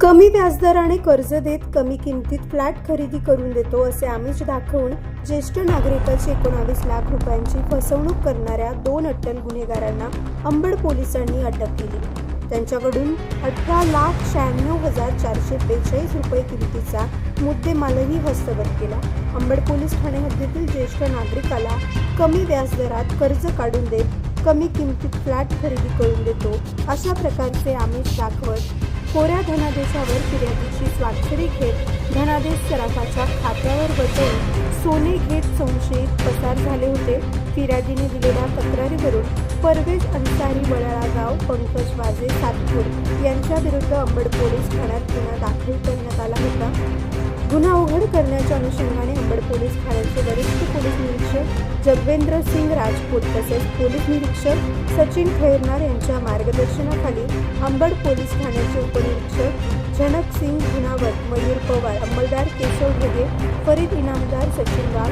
कमी व्याजदराने कर्ज देत कमी किमतीत फ्लॅट खरेदी करून देतो असे आमिष दाखवून ज्येष्ठ नागरिकाची एकोणावीस लाख रुपयांची फसवणूक करणाऱ्या दोन अट्टल गुन्हेगारांना अंबड पोलिसांनी अटक केली. त्यांच्याकडून अठरा लाख शहाण्णव हजार चारशे बेचाळीस रुपये किमतीचा मुद्देमालही हस्तगत केला. अंबड पोलीस ठाणे हद्दीतील ज्येष्ठ नागरिकाला कमी व्याजदरात कर्ज काढून देत कमी किमतीत फ्लॅट खरेदी करून देतो अशा प्रकारचे आमिष दाखवत कोऱ्या धनादेशावर फिर्यादीची स्वाक्षरी घेत धनादेश सराफाच्या खात्यावर बसवून सोने घेत संशयित पसार झाले होते. फिर्यादीने दिलेल्या तक्रारीवरून परवेज अन्सारी वडाळा गाव पंकज वाजे सातपूर यांच्याविरुद्ध अंबड पोलीस ठाण्यात गुन्हा दाखल करण्यात आला होता. गुन्हा उघड करण्याच्या अनुषंगाने अंबड पोलीस ठाण्याचे वरिष्ठ पोलीस निरीक्षक जगवेंद्र सिंग राजपूत तसेच पोलीस निरीक्षक सचिन खैरनार यांच्या मार्गदर्शनाखाली अंबड पोलीस ठाण्याचे उपनिरीक्षक जनक सिंग गुणावत मयूर पवार अंमलदार केशव ढगे फरीद इनामदार सचिन वाघ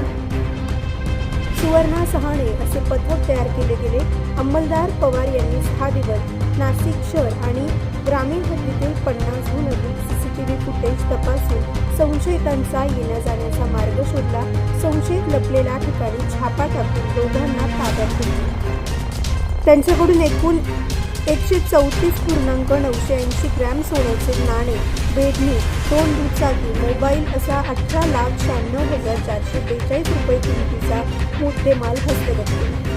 सुवर्णा सहाणे असे पथक तयार केले गेले. अंमलदार पवार यांनी सहा दिवस नाशिक शहर आणि ग्रामीण हद्दीतील पन्नासहून अधिक सीसीटीव्ही फुटेज तपासून संशयितांचा येण्या जाण्याचा मार्ग शोधला. संशयित लपलेल्या ठिकाणी छापा टाकून दोघांना ताब्यात घेतले. त्यांच्याकडून एकूण एकशे चौतीस पूर्णांक नऊशे ऐंशी ग्रॅम सोन्याचे नाणे बेडणी दोन दुचाकी मोबाईल असा अठरा लाख शहाण्णव हजार चारशे बेचाळीस रुपये किमतीचा मुद्देमाल हस्तगत केला.